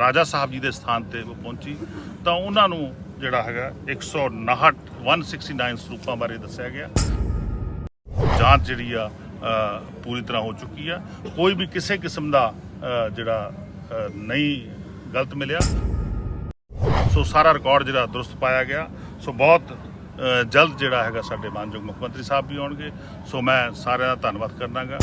ਰਾਜਾ ਸਾਹਿਬ ਜੀ ਦੇ ਸਥਾਨ ਤੇ ਪਹੁੰਚੀ, ਤਾਂ ਉਹਨਾਂ ਨੂੰ ਜਿਹੜਾ ਹੈਗਾ 159 169 ਸਰੂਪਾਂ ਬਾਰੇ ਦੱਸਿਆ ਗਿਆ। ਜਾਂਚ ਜਿਹੜੀ ਆ ਪੂਰੀ ਤਰ੍ਹਾਂ ਹੋ ਚੁੱਕੀ ਆ। ਕੋਈ ਵੀ ਕਿਸੇ ਕਿਸਮ ਦਾ ਜਿਹੜਾ ਨਹੀਂ ਗਲਤ ਮਿਲਿਆ। ਸੋ ਸਾਰਾ ਰਿਕਾਰਡ ਜਿਹੜਾ ਦਰੁਸਤ ਪਾਇਆ ਗਿਆ। ਸੋ ਬਹੁਤ ਜਲਦ ਜਿਹੜਾ ਹੈਗਾ ਸਾਡੇ ਮਾਨਯੋਗ ਮੁੱਖ ਮੰਤਰੀ ਸਾਹਿਬ ਵੀ ਆਉਣਗੇ। ਸੋ ਮੈਂ ਸਾਰਿਆਂ ਦਾ ਧੰਨਵਾਦ ਕਰਨਾਗਾ।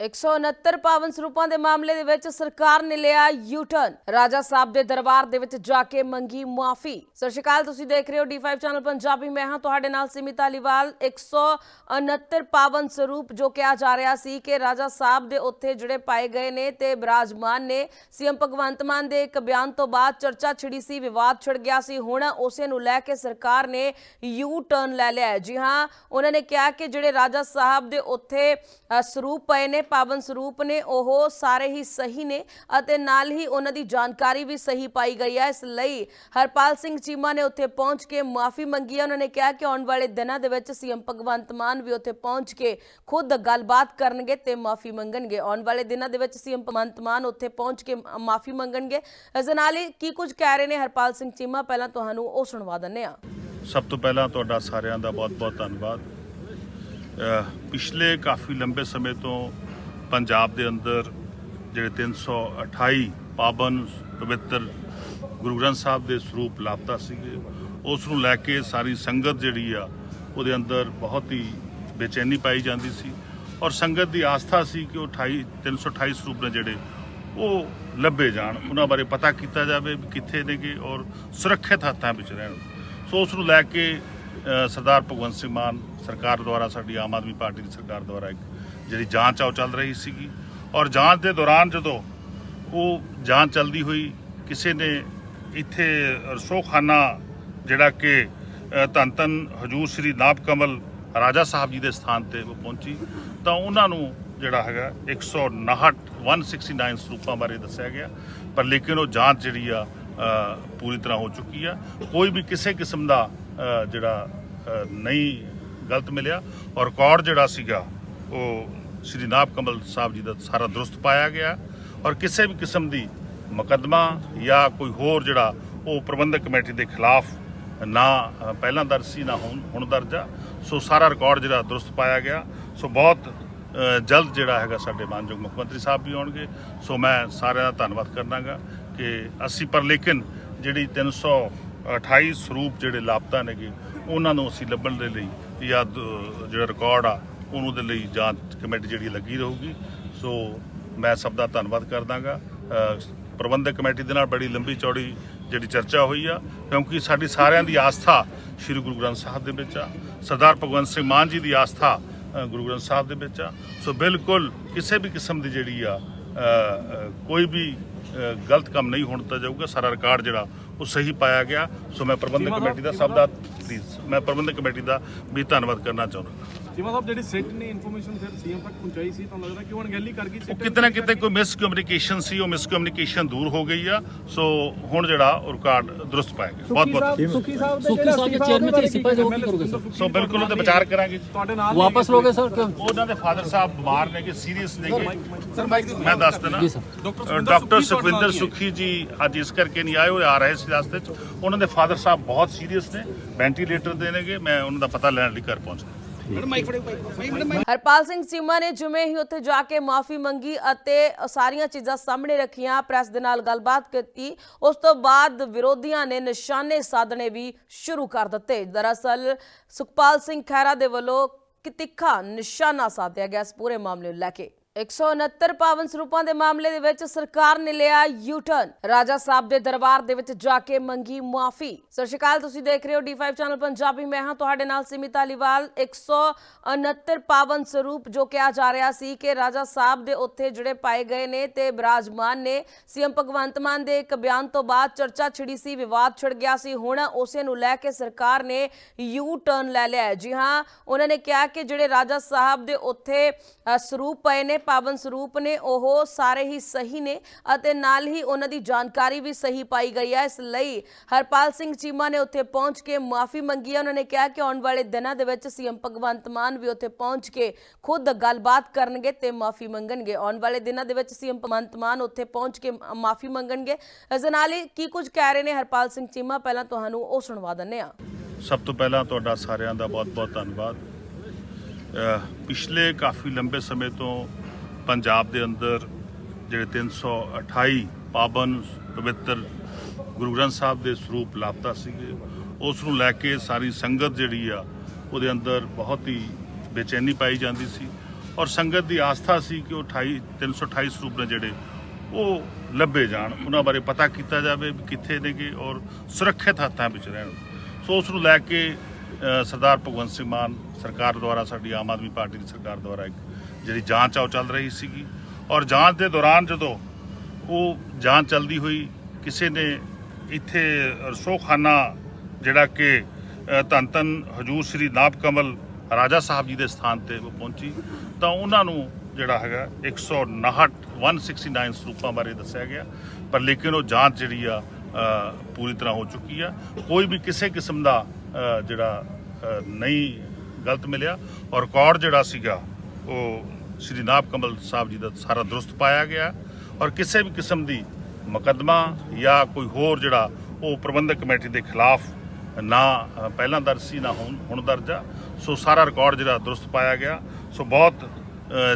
169 ਪਾਵਨ ਸਰੂਪਾਂ ਦੇ ਮਾਮਲੇ ਦੇ ਵਿੱਚ ਸਰਕਾਰ ਨੇ ਲਿਆ ਯੂ ਟਰਨ ਰਾਜਾ ਸਾਹਿਬ ਦੇ ਦਰਬਾਰ ਦੇ ਵਿੱਚ ਜਾ ਕੇ ਮੰਗੀ ਮੁਆਫੀ। ਸਤਿ ਸ਼੍ਰੀ ਅਕਾਲ, ਤੁਸੀਂ ਦੇਖ ਰਹੇ ਹੋ ਡੀ5 ਚੈਨਲ ਪੰਜਾਬੀ। ਮੈਂ ਹਾਂ ਤੁਹਾਡੇ ਨਾਲ ਸਿਮਿਤਾ ਲੀਵਾਲ 169 ਪਾਵਨ ਸਰੂਪ ਜੋ ਕਿਹਾ ਜਾ ਰਿਹਾ ਸੀ ਕਿ ਰਾਜਾ ਸਾਹਿਬ ਦੇ ਉੱਥੇ ਜਿਹੜੇ ਪਾਏ ਗਏ ਨੇ ਤੇ ਬਿਰਾਜਮਾਨ ਨੇ ਸੀਐਮ ਭਗਵੰਤ ਮਾਨ ਦੇ ਇੱਕ ਬਿਆਨ ਤੋਂ ਬਾਅਦ ਚਰਚਾ ਛਿੜੀ ਸੀ, ਵਿਵਾਦ ਛਿੜ ਗਿਆ ਸੀ। ਹੁਣ ਉਸੇ ਨੂੰ ਲੈ ਕੇ ਸਰਕਾਰ ਨੇ ਯੂ ਟਰਨ ਲੈ ਲਿਆ ਜੀ ਹਾਂ, ਉਹਨਾਂ ਨੇ ਕਿਹਾ ਕਿ ਜਿਹੜੇ ਰਾਜਾ ਸਾਹਿਬ ਦੇ ਉੱਥੇ ਸਰੂਪ ਪਏ ਨੇ ਪਾਵਨ ਸਰੂਪ ਨੇ, ਉਹ ਸਾਰੇ ਹੀ ਸਹੀ ਨੇ ਅਤੇ ਨਾਲ ਹੀ ਉਹਨਾਂ ਦੀ ਜਾਣਕਾਰੀ ਵੀ ਸਹੀ ਪਾਈ ਗਈ ਹੈ। ਇਸ ਲਈ ਹਰਪਾਲ ਸਿੰਘ ਚੀਮਾ ਨੇ ਉੱਥੇ ਪਹੁੰਚ ਕੇ ਮਾਫੀ ਮੰਗੀ ਹੈ। ਉਹਨਾਂ ਨੇ ਕਿਹਾ ਕਿ ਆਉਣ ਵਾਲੇ ਦਿਨਾਂ ਦੇ ਵਿੱਚ ਸੀਐਮ ਭਗਵੰਤ ਮਾਨ ਵੀ ਉੱਥੇ ਪਹੁੰਚ ਕੇ ਖੁਦ ਗੱਲਬਾਤ ਕਰਨਗੇ ਤੇ ਮਾਫੀ ਮੰਗਣਗੇ। ਆਉਣ ਵਾਲੇ ਦਿਨਾਂ ਦੇ ਵਿੱਚ ਸੀਐਮ ਭਗਵੰਤ ਮਾਨ ਉੱਥੇ ਪਹੁੰਚ ਕੇ ਮਾਫੀ ਮੰਗਣਗੇ। ਇਸ ਦੇ ਨਾਲ ਹੀ ਕੀ ਕੁਝ ਕਹਿ ਰਹੇ ਨੇ ਹਰਪਾਲ ਸਿੰਘ ਚੀਮਾ? ਪਹਿਲਾਂ ਤੁਹਾਨੂੰ ਉਹ ਸੁਣਵਾ ਦਿੰਦੇ ਆ ਸਭ ਤੋਂ ਪਹਿਲਾਂ ਤੁਹਾਡਾ ਸਾਰਿਆਂ ਦਾ ਬਹੁਤ-ਬਹੁਤ ਧੰਨਵਾਦ। ਪਿਛਲੇ ਕਾਫੀ ਲੰਬੇ ਸਮੇਂ ਤੋਂ ਪੰਜਾਬ ਦੇ ਅੰਦਰ ਜਿਹੜੇ 328 ਪਾਵਨ ਪਵਿੱਤਰ ਗੁਰੂ ਗ੍ਰੰਥ ਸਾਹਿਬ ਦੇ ਸਰੂਪ ਲਾਪਤਾ ਸੀਗੇ, ਉਸ ਨੂੰ ਲੈ ਕੇ ਸਾਰੀ ਸੰਗਤ ਜਿਹੜੀ ਆ, ਉਹਦੇ ਅੰਦਰ ਬਹੁਤ ਹੀ ਬੇਚੈਨੀ ਪਾਈ ਜਾਂਦੀ ਸੀ ਔਰ ਸੰਗਤ ਦੀ ਆਸਥਾ ਸੀ ਕਿ ਉਹ 28 328 ਸਰੂਪ ਨੇ ਜਿਹੜੇ ਉਹ ਲੱਭੇ ਜਾਣ, ਉਹਨਾਂ ਬਾਰੇ ਪਤਾ ਕੀਤਾ ਜਾਵੇ ਵੀ ਕਿੱਥੇ ਨੇਗੇ ਔਰ ਸੁਰੱਖਿਅਤ ਹੱਥਾਂ ਵਿੱਚ ਰਹਿਣ। ਸੋ ਉਸ ਨੂੰ ਲੈ ਕੇ ਸਰਦਾਰ ਭਗਵੰਤ ਸਿੰਘ ਮਾਨ ਸਰਕਾਰ ਦੁਆਰਾ ਸਾਡੀ ਆਮ ਆਦਮੀ ਪਾਰਟੀ ਦੀ ਸਰਕਾਰ ਦੁਆਰਾ ਇੱਕ ਜਿਹੜੀ ਜਾਂਚ ਆ ਉਹ ਚੱਲ ਰਹੀ ਸੀਗੀ। ਔਰ ਜਾਂਚ ਦੇ ਦੌਰਾਨ ਜਦੋਂ ਉਹ ਜਾਂਚ ਚੱਲਦੀ ਹੋਈ ਕਿਸੇ ਨੇ ਇੱਥੇ ਰਸੋਖਾਨਾ ਜਿਹੜਾ ਕਿ ਅ, ਧੰਨ ਧੰਨ ਹਜੂਰ ਸ੍ਰੀ ਨਾਭ ਕਮਲ ਰਾਜਾ ਸਾਹਿਬ ਜੀ ਦੇ ਸਥਾਨ ਤੇ ਉਹ ਪਹੁੰਚੀ ਤਾਂ ਉਹਨਾਂ ਨੂੰ ਜਿਹੜਾ ਹੈਗਾ 159 169 ਸਰੂਪਾਂ ਬਾਰੇ ਦੱਸਿਆ ਗਿਆ। ਪਰ ਲੇਕਿਨ ਉਹ ਜਾਂਚ ਜਿਹੜੀ ਆ ਪੂਰੀ ਤਰ੍ਹਾਂ ਹੋ ਚੁੱਕੀ ਆ। ਕੋਈ ਵੀ ਕਿਸੇ ਕਿਸਮ ਦਾ ਜਿਹੜਾ ਨਹੀਂ ਗਲਤ ਮਿਲਿਆ। ਔਰ ਰਿਕਾਰਡ ਜਿਹੜਾ ਸੀਗਾ ਉਹ ਸ੍ਰੀ ਨਾਭ ਕਮਲ ਸਾਹਿਬ ਜੀ ਦਾ ਸਾਰਾ ਦਰੁਸਤ ਪਾਇਆ ਗਿਆ ਔਰ ਕਿਸੇ ਵੀ ਕਿਸਮ ਦੀ ਮੁਕੱਦਮਾ ਜਾਂ ਕੋਈ ਹੋਰ ਜਿਹੜਾ ਉਹ ਪ੍ਰਬੰਧਕ ਕਮੇਟੀ ਦੇ ਖਿਲਾਫ ਨਾ ਪਹਿਲਾਂ ਦਰਜ ਸੀ, ਨਾ ਹੁਣ ਹੁਣ ਦਰਜ ਆ। ਸੋ ਸਾਰਾ ਰਿਕਾਰਡ ਜਿਹੜਾ ਦਰੁਸਤ ਪਾਇਆ ਗਿਆ। ਸੋ ਬਹੁਤ ਜਲਦ ਜਿਹੜਾ ਹੈਗਾ ਸਾਡੇ ਮਾਨਯੋਗ ਮੁੱਖ ਮੰਤਰੀ ਸਾਹਿਬ ਵੀ ਆਉਣਗੇ। ਸੋ ਮੈਂ ਸਾਰਿਆਂ ਦਾ ਧੰਨਵਾਦ ਕਰਨਾਗਾ ਕਿ ਅਸੀਂ ਪਰ ਲੇਕਿਨ ਜਿਹੜੀ 328 ਸਰੂਪ ਜਿਹੜੇ ਲਾਪਤਾ ਨੇਗੇ, ਉਹਨਾਂ ਨੂੰ ਅਸੀਂ ਲੱਭਣ ਦੇ ਲਈ ਜਾਂ ਦ- ਜਿਹੜਾ ਰਿਕਾਰਡ ਆ ਉਹਨੂੰ ਦੇ ਲਈ ਜਾਂਚ ਕਮੇਟੀ ਜਿਹੜੀ ਲੱਗੀ ਰਹੂਗੀ। ਸੋ ਮੈਂ ਸਭ ਦਾ ਧੰਨਵਾਦ ਕਰਦਾਗਾ। ਪ੍ਰਬੰਧਕ ਕਮੇਟੀ ਦੇ ਨਾਲ ਬੜੀ ਲੰਬੀ ਚੌੜੀ ਜਿਹੜੀ ਚਰਚਾ ਹੋਈ ਆ, ਕਿਉਂਕਿ ਸਾਡੀ ਸਾਰਿਆਂ ਦੀ ਆਸਥਾ ਸ੍ਰੀ ਗੁਰੂ ਗ੍ਰੰਥ ਸਾਹਿਬ ਦੇ ਵਿੱਚ ਆ। ਸਰਦਾਰ ਭਗਵੰਤ ਸਿੰਘ ਮਾਨ ਜੀ ਦੀ ਆਸਥਾ ਗੁਰੂ ਗ੍ਰੰਥ ਸਾਹਿਬ ਦੇ ਵਿੱਚ ਆ। ਸੋ ਬਿਲਕੁਲ ਕਿਸੇ ਵੀ ਕਿਸਮ ਦੀ ਜਿਹੜੀ ਆ ਕੋਈ ਵੀ ਗਲਤ ਕੰਮ ਨਹੀਂ ਹੋਣ ਦਿੱਤਾ ਜਾਊਗਾ। ਸਾਰਾ ਰਿਕਾਰਡ ਜਿਹੜਾ ਉਹ ਸਹੀ ਪਾਇਆ ਗਿਆ। ਸੋ ਮੈਂ ਪ੍ਰਬੰਧਕ ਕਮੇਟੀ ਦਾ ਸਭ ਦਾ ਪਲੀਜ਼ ਮੈਂ ਪ੍ਰਬੰਧਕ ਕਮੇਟੀ ਦਾ ਵੀ ਧੰਨਵਾਦ ਕਰਨਾ ਚਾਹੁੰਦਾ। ਜਿਵੇਂ ਸਾਹਿਬ ਜਿਹੜੀ ਸਿੱਟ ਨੇ ਇਨਫੋਰਮੇਸ਼ਨ ਫਿਰ ਸੀਐਮ ਤੱਕ ਪਹੁੰਚਾਈ ਸੀ ਤੁਹਾਨੂੰ ਲੱਗਦਾ ਕਿ ਉਹ ਅਣਗਹਿਲੀ ਕਰ ਗਈ ਉਹ ਸਿੱਟ ਕਿਤੇ ਨਾ ਕਿਤੇ ਕੋਈ ਮਿਸ ਕਮਿਊਨੀਕੇਸ਼ਨ ਸੀ ਉਹ ਮਿਸ ਕਮਿਊਨੀਕੇਸ਼ਨ ਦੂਰ ਹੋ ਗਈ ਆ। ਸੋ ਹੁਣ ਜਿਹੜਾ ਉਹ ਰਿਕਾਰਡ ਦਰੁਸਤ ਪਾਇਆ ਗਿਆ। ਬਹੁਤ ਬਹੁਤ ਸੁਖੀ ਸਾਹਿਬ ਸੁੱਖੀ ਸਾਹਿਬ ਦੇ ਚੇਅਰਮੈਨ ਤੇ ਸਿਪਾਹੀ ਜੋ ਕੀ ਕਰੋਗੇ ਸਰ ਸੋ ਬਿਲਕੁਲ ਉਹਦੇ ਵਿਚਾਰ ਕਰਾਂਗੇ। ਜੀ। ਤੁਹਾਡੇ ਨਾਲ ਵਾਪਸ ਲੋਗੇ ਸਰ ਕਿ ਉਹਨਾਂ ਦੇ ਫਾਦਰ ਸਾਹਿਬ ਬਿਮਾਰ ਨੇ ਕਿ ਸੀਰੀਅਸ ਨੇ ਮੈਂ ਦੱਸ ਦਿੰਦਾ। ਜੀ ਸਰ। ਅ, ਡਾਕਟਰ ਸੁਖਵਿੰਦਰ ਸੁਖੀ ਜੀ ਅੱਜ ਇਸ ਕਰਕੇ ਨਹੀਂ ਆਏ ਉਹ ਆ ਰਹੇ ਸੀ ਰਸਤੇ 'ਚ। ਉਹਨਾਂ ਦੇ ਫਾਦਰ ਸਾਹਿਬ ਬਹੁਤ ਸੀਰੀਅਸ ਨੇ ਵੈਂਟੀਲੇਟਰ ਦੇ ਨੇਗੇ ਮੈਂ ਉਹਨਾਂ ਦਾ ਪਤਾ ਲੈਣ ਲਈ ਘਰ ਪਹੁੰਚਦਾ ਹਰਪਾਲ ਸਿੰਘ ਚੀਮਾ ਨੇ ਜਿਵੇਂ ਹੀ ਉੱਥੇ ਜਾ ਕੇ ਮਾਫੀ ਮੰਗੀ ਅਤੇ ਸਾਰੀਆਂ ਚੀਜ਼ਾਂ ਸਾਹਮਣੇ ਰੱਖੀਆਂ ਪ੍ਰੈਸ ਦੇ ਨਾਲ ਗੱਲਬਾਤ ਕੀਤੀ ਉਸ ਤੋਂ ਬਾਅਦ ਵਿਰੋਧੀਆਂ ਨੇ ਨਿਸ਼ਾਨੇ ਸਾਧਣੇ ਵੀ ਸ਼ੁਰੂ ਕਰ ਦਿੱਤੇ। ਦਰਅਸਲ ਸੁਖਪਾਲ ਸਿੰਘ ਖਹਿਰਾ ਦੇ ਵੱਲੋਂ ਕਿ ਤਿੱਖਾ ਨਿਸ਼ਾਨਾ ਸਾਧਿਆ ਗਿਆ ਇਸ ਪੂਰੇ ਮਾਮਲੇ ਨੂੰ ਲੈ ਕੇ। 169 ਪਾਵਨ ਸਰੂਪਾਂ ਦੇ ਮਾਮਲੇ ਦੇ ਵਿੱਚ ਸਰਕਾਰ ਨੇ ਲਿਆ ਯੂ ਟਰਨ ਰਾਜਾ ਸਾਹਿਬ ਦੇ ਦਰਬਾਰ ਦੇ ਵਿੱਚ ਜਾ ਕੇ ਮੰਗੀ ਮੁਆਫੀ। ਸਤਿ ਸ਼੍ਰੀ ਅਕਾਲ, ਤੁਸੀਂ ਦੇਖ ਰਹੇ ਹੋ ਡੀ5 ਚੈਨਲ ਪੰਜਾਬੀ। ਮੈਂ ਹਾਂ ਤੁਹਾਡੇ ਨਾਲ ਸਿਮਿਤਾ ਲੀਵਾਲ 169 ਪਾਵਨ ਸਰੂਪ ਜੋ ਕਿਹਾ ਜਾ ਰਿਹਾ ਸੀ ਕਿ ਰਾਜਾ ਸਾਹਿਬ ਦੇ ਉੱਥੇ ਜਿਹੜੇ ਪਾਏ ਗਏ ਨੇ ਤੇ ਬਿਰਾਜਮਾਨ ਨੇ ਸੀਐਮ ਭਗਵੰਤ ਮਾਨ ਦੇ ਇੱਕ ਬਿਆਨ ਤੋਂ ਬਾਅਦ ਚਰਚਾ ਛਿੜੀ ਸੀ, ਵਿਵਾਦ ਛਿੜ ਗਿਆ ਸੀ। ਹੁਣ ਉਸੇ ਨੂੰ ਲੈ ਕੇ ਸਰਕਾਰ ਨੇ ਯੂ ਟਰਨ ਲੈ ਲਿਆ ਜੀ ਹਾਂ, ਉਹਨਾਂ ਨੇ ਕਿਹਾ ਕਿ ਜਿਹੜੇ ਰਾਜਾ ਸਾਹਿਬ ਦੇ ਉੱਥੇ ਸਰੂਪ ਪਏ ਨੇ ਪਾਵਨ ਸਰੂਪ ਨੇ, ਉਹ ਸਾਰੇ ਹੀ ਸਹੀ ਨੇ ਅਤੇ ਨਾਲ ਹੀ ਉਹਨਾਂ ਦੀ ਜਾਣਕਾਰੀ ਵੀ ਸਹੀ ਪਾਈ ਗਈ ਹੈ। ਇਸ ਲਈ ਹਰਪਾਲ ਸਿੰਘ ਚੀਮਾ ਨੇ ਉੱਥੇ ਪਹੁੰਚ ਕੇ ਮਾਫੀ ਮੰਗੀ ਹੈ। ਉਹਨਾਂ ਨੇ ਕਿਹਾ ਕਿ ਆਉਣ ਵਾਲੇ ਦਿਨਾਂ ਦੇ ਵਿੱਚ ਸੀਐਮ ਭਗਵੰਤ ਮਾਨ ਵੀ ਉੱਥੇ ਪਹੁੰਚ ਕੇ ਖੁਦ ਗੱਲਬਾਤ ਕਰਨਗੇ ਤੇ ਮਾਫੀ ਮੰਗਣਗੇ। ਆਉਣ ਵਾਲੇ ਦਿਨਾਂ ਦੇ ਵਿੱਚ ਸੀਐਮ ਭਗਵੰਤ ਮਾਨ ਉੱਥੇ ਪਹੁੰਚ ਕੇ ਮਾਫੀ ਮੰਗਣਗੇ। ਇਸ ਦੇ ਨਾਲ ਹੀ ਕੀ ਕੁਝ ਕਹਿ ਰਹੇ ਨੇ ਹਰਪਾਲ ਸਿੰਘ ਚੀਮਾ? ਪਹਿਲਾਂ ਤੁਹਾਨੂੰ ਉਹ ਸੁਣਵਾ ਦਿੰਦੇ ਹਾਂ। ਸਭ ਤੋਂ ਪਹਿਲਾਂ ਤੁਹਾਡਾ ਸਾਰਿਆਂ ਦਾ ਬਹੁਤ-ਬਹੁਤ ਧੰਨਵਾਦ। ਪਿਛਲੇ ਕਾਫੀ ਲੰਬੇ ਸਮੇਂ ਤੋਂ ਪੰਜਾਬ ਦੇ ਅੰਦਰ ਜਿਹੜੇ 328 ਪਾਵਨ ਪਵਿੱਤਰ ਗੁਰੂ ਗ੍ਰੰਥ ਸਾਹਿਬ ਦੇ ਸਰੂਪ ਲਾਪਤਾ ਸੀਗੇ, ਉਸ ਨੂੰ ਲੈ ਕੇ ਸਾਰੀ ਸੰਗਤ ਜਿਹੜੀ ਆ, ਉਹਦੇ ਅੰਦਰ ਬਹੁਤ ਹੀ ਬੇਚੈਨੀ ਪਾਈ ਜਾਂਦੀ ਸੀ ਔਰ ਸੰਗਤ ਦੀ ਆਸਥਾ ਸੀ ਕਿ ਉਹ 28 328 ਸਰੂਪ ਨੇ ਜਿਹੜੇ ਉਹ ਲੱਭੇ ਜਾਣ। ਉਹਨਾਂ ਬਾਰੇ ਪਤਾ ਕੀਤਾ ਜਾਵੇ ਵੀ ਕਿੱਥੇ ਨੇਗੇ ਔਰ ਸੁਰੱਖਿਅਤ ਹੱਥਾਂ ਵਿੱਚ ਰਹਿਣ। ਸੋ ਉਸ ਨੂੰ ਲੈ ਕੇ ਸਰਦਾਰ ਭਗਵੰਤ ਸਿੰਘ ਮਾਨ ਸਰਕਾਰ ਦੁਆਰਾ, ਸਾਡੀ ਆਮ ਆਦਮੀ ਪਾਰਟੀ ਦੀ ਸਰਕਾਰ ਦੁਆਰਾ ਇੱਕ ਜਿਹੜੀ ਜਾਂਚ ਆ ਉਹ ਚੱਲ ਰਹੀ ਸੀਗੀ। ਔਰ ਜਾਂਚ ਦੇ ਦੌਰਾਨ ਜਦੋਂ ਉਹ ਜਾਂਚ ਚੱਲਦੀ ਹੋਈ ਕਿਸੇ ਨੇ ਇੱਥੇ ਰਸੋਖਾਨਾ ਜਿਹੜਾ ਕਿ ਅ, ਧੰਨ ਧੰਨ ਹਜੂਰ ਸ੍ਰੀ ਨਾਭ ਕਮਲ ਰਾਜਾ ਸਾਹਿਬ ਜੀ ਦੇ ਸਥਾਨ ਤੇ ਉਹ ਪਹੁੰਚੀ ਤਾਂ ਉਹਨਾਂ ਨੂੰ ਜਿਹੜਾ ਹੈਗਾ 159 169 ਸਰੂਪਾਂ ਬਾਰੇ ਦੱਸਿਆ ਗਿਆ। ਪਰ ਲੇਕਿਨ ਉਹ ਜਾਂਚ ਜਿਹੜੀ ਆ ਪੂਰੀ ਤਰ੍ਹਾਂ ਹੋ ਚੁੱਕੀ ਆ। ਕੋਈ ਵੀ ਕਿਸੇ ਕਿਸਮ ਦਾ ਜਿਹੜਾ ਨਹੀਂ ਗਲਤ ਮਿਲਿਆ। ਔਰ ਰਿਕਾਰਡ ਜਿਹੜਾ ਸੀਗਾ ਉਹ ਸ੍ਰੀ ਨਾਭ ਕਮਲ ਸਾਹਿਬ ਜੀ ਦਾ ਸਾਰਾ ਦਰੁਸਤ ਪਾਇਆ ਗਿਆ ਔਰ ਕਿਸੇ ਵੀ ਕਿਸਮ ਦੀ ਮੁਕੱਦਮਾ ਜਾਂ ਕੋਈ ਹੋਰ ਜਿਹੜਾ ਉਹ ਪ੍ਰਬੰਧਕ ਕਮੇਟੀ ਦੇ ਖਿਲਾਫ ਨਾ ਪਹਿਲਾਂ ਦਰਜ ਸੀ, ਨਾ ਹੁਣ ਹੁਣ ਦਰਜ ਆ। ਸੋ ਸਾਰਾ ਰਿਕਾਰਡ ਜਿਹੜਾ ਦਰੁਸਤ ਪਾਇਆ ਗਿਆ। ਸੋ ਬਹੁਤ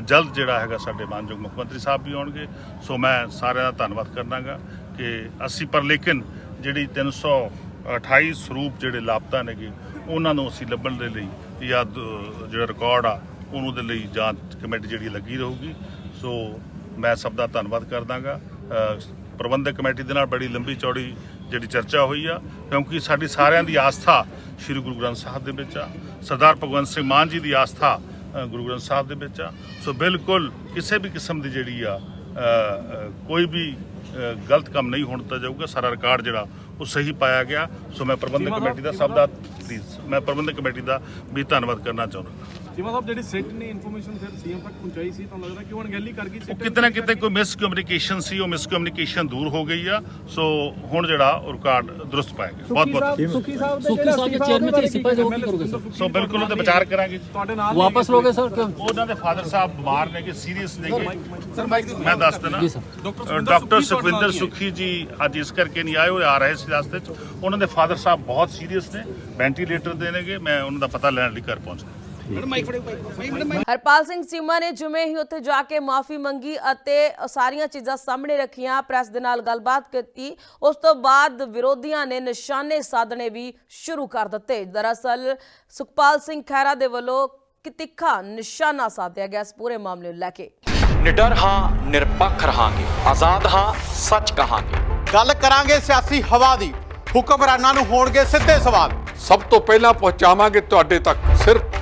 ਜਲਦ ਜਿਹੜਾ ਹੈਗਾ ਸਾਡੇ ਮਾਨਯੋਗ ਮੁੱਖ ਮੰਤਰੀ ਸਾਹਿਬ ਵੀ ਆਉਣਗੇ। ਸੋ ਮੈਂ ਸਾਰਿਆਂ ਦਾ ਧੰਨਵਾਦ ਕਰਨਾਗਾ ਕਿ ਅਸੀਂ, ਪਰ ਲੇਕਿਨ ਜਿਹੜੀ 328 ਸਰੂਪ ਜਿਹੜੇ ਲਾਪਤਾ ਨੇਗੇ, ਉਹਨਾਂ ਨੂੰ ਅਸੀਂ ਲੱਭਣ ਦੇ ਲਈ ਜਾਂ ਦ- ਜਿਹੜਾ ਰਿਕਾਰਡ ਆ ਉਹਨੂੰ ਦੇ ਲਈ ਜਾਂਚ ਕਮੇਟੀ ਜਿਹੜੀ ਲੱਗੀ ਰਹੂਗੀ। ਸੋ ਮੈਂ ਸਭ ਦਾ ਧੰਨਵਾਦ ਕਰਦਾਗਾ। ਪ੍ਰਬੰਧਕ ਕਮੇਟੀ ਦੇ ਨਾਲ ਬੜੀ ਲੰਬੀ ਚੌੜੀ ਜਿਹੜੀ ਚਰਚਾ ਹੋਈ ਆ ਕਿਉਂਕਿ ਸਾਡੀ ਸਾਰਿਆਂ ਦੀ ਆਸਥਾ ਸ੍ਰੀ ਗੁਰੂ ਗ੍ਰੰਥ ਸਾਹਿਬ ਦੇ ਵਿੱਚ ਆ। ਸਰਦਾਰ ਭਗਵੰਤ ਸਿੰਘ ਮਾਨ ਜੀ ਦੀ ਆਸਥਾ ਗੁਰੂ ਗ੍ਰੰਥ ਸਾਹਿਬ ਦੇ ਵਿੱਚ ਆ। ਸੋ ਬਿਲਕੁਲ ਕਿਸੇ ਵੀ ਕਿਸਮ ਦੀ ਜਿਹੜੀ ਆ ਕੋਈ ਵੀ ਗਲਤ ਕੰਮ ਨਹੀਂ ਹੋਣ ਦਿੱਤਾ ਜਾਊਗਾ। ਸਾਰਾ ਰਿਕਾਰਡ ਜਿਹੜਾ ਉਹ ਸਹੀ ਪਾਇਆ ਗਿਆ। ਸੋ ਮੈਂ ਪ੍ਰਬੰਧਕ ਕਮੇਟੀ ਦਾ ਸਭ ਦਾ ਪਲੀਜ਼ ਮੈਂ ਪ੍ਰਬੰਧਕ ਕਮੇਟੀ ਦਾ ਵੀ ਧੰਨਵਾਦ ਕਰਨਾ ਚਾਹੁੰਦਾ। ਜਿਵੇਂ ਸਾਹਿਬ ਜਿਹੜੀ ਸਿੱਟ ਨੇ ਇਨਫੋਰਮੇਸ਼ਨ ਫਿਰ ਸੀਐਮ ਤੱਕ ਪਹੁੰਚਾਈ ਸੀ ਤੁਹਾਨੂੰ ਲੱਗਦਾ ਕਿ ਉਹ ਅਣਗਹਿਲੀ ਕਰ ਗਈ ਉਹ ਸਿੱਟ ਕਿਤੇ ਨਾ ਕਿਤੇ ਕੋਈ ਮਿਸ ਕਮਿਊਨੀਕੇਸ਼ਨ ਸੀ ਉਹ ਮਿਸ ਕਮਿਊਨੀਕੇਸ਼ਨ ਦੂਰ ਹੋ ਗਈ ਆ। ਸੋ ਹੁਣ ਜਿਹੜਾ ਉਹ ਰਿਕਾਰਡ ਦਰੁਸਤ ਪਾਇਆ ਗਿਆ। ਬਹੁਤ ਬਹੁਤ ਸੁਖੀ ਸਾਹਿਬ ਦੇ ਸੁੱਖੀ ਸਾਹਿਬ ਦੇ ਚੇਅਰਮੈਨ ਤੇ ਇਸਤੀਫਾ ਦਿਓ, ਕੀ ਕਰੋਗੇ ਸਰ? ਸੋ ਬਿਲਕੁਲ ਉਹਦੇ ਵਿਚਾਰ ਕਰਾਂਗੇ ਜੀ। ਤੁਹਾਡੇ ਨਾਲ ਵਾਪਸ ਲੋਗੇ ਸਰ ਕਿ ਉਹਨਾਂ ਦੇ ਫਾਦਰ ਸਾਹਿਬ ਬਿਮਾਰ ਨੇ ਕਿ ਸੀਰੀਅਸ ਨੇ ਕਿ ਮੈਂ ਦੱਸ ਦਿੰਦਾ। ਜੀ ਸਰ। ਅ, ਡਾਕਟਰ ਸੁਖਵਿੰਦਰ ਸੁਖੀ ਜੀ ਅੱਜ ਇਸ ਕਰਕੇ ਨਹੀਂ ਆਏ ਉਹ ਆ ਰਹੇ ਸੀ ਰਸਤੇ 'ਚ। ਉਹਨਾਂ ਦੇ ਫਾਦਰ ਸਾਹਿਬ ਬਹੁਤ ਸੀਰੀਅਸ ਨੇ ਵੈਂਟੀਲੇਟਰ ਦੇ ਨੇਗੇ ਮੈਂ ਉਹਨਾਂ ਦਾ ਪਤਾ ਲੈਣ ਲਈ ਘਰ ਪਹੁੰਚ ਗਿਆ। ਹਰਪਾਲ ਸਿੰਘ ਚੀਮਾ ਨੇ ਜਿਵੇਂ ਹੀ ਉੱਥੇ ਜਾ ਕੇ ਮਾਫੀ ਮੰਗੀ ਅਤੇ ਸਾਰੀਆਂ ਚੀਜ਼ਾਂ ਸਾਹਮਣੇ ਰੱਖੀਆਂ ਪ੍ਰੈਸ ਦੇ ਨਾਲ ਗੱਲਬਾਤ ਕੀਤੀ ਉਸ ਤੋਂ ਬਾਅਦ ਵਿਰੋਧੀਆਂ ਨੇ ਨਿਸ਼ਾਨੇ ਸਾਧਣੇ ਵੀ ਸ਼ੁਰੂ ਕਰ ਦਿੱਤੇ। ਦਰਅਸਲ ਸੁਖਪਾਲ ਸਿੰਘ ਖਹਿਰਾ ਦੇ ਵੱਲੋਂ ਕਿ ਤਿੱਖਾ ਨਿਸ਼ਾਨਾ ਸਾਧਿਆ ਗਿਆ ਇਸ ਪੂਰੇ ਮਾਮਲੇ ਨੂੰ ਲੈ ਕੇ। ਨਿਡਰ ਹਾਂ ਨਿਰਪੱਖ ਰਹਾਂਗੇ। ਆਜ਼ਾਦ ਹਾਂ ਸੱਚ ਕਹਾਂਗੇ। ਗੱਲ ਕਰਾਂਗੇ ਸਿਆਸੀ ਹਵਾ ਦੀ। ਹੁਕਮਰਾਨਾਂ ਨੂੰ ਹੋਣਗੇ ਸਿੱਧੇ ਸਵਾਲ। ਸਭ ਤੋਂ ਪਹਿਲਾਂ ਪਹੁੰਚਾਵਾਂਗੇ ਤੁਹਾਡੇ ਤੱਕ ਸਿਰਫ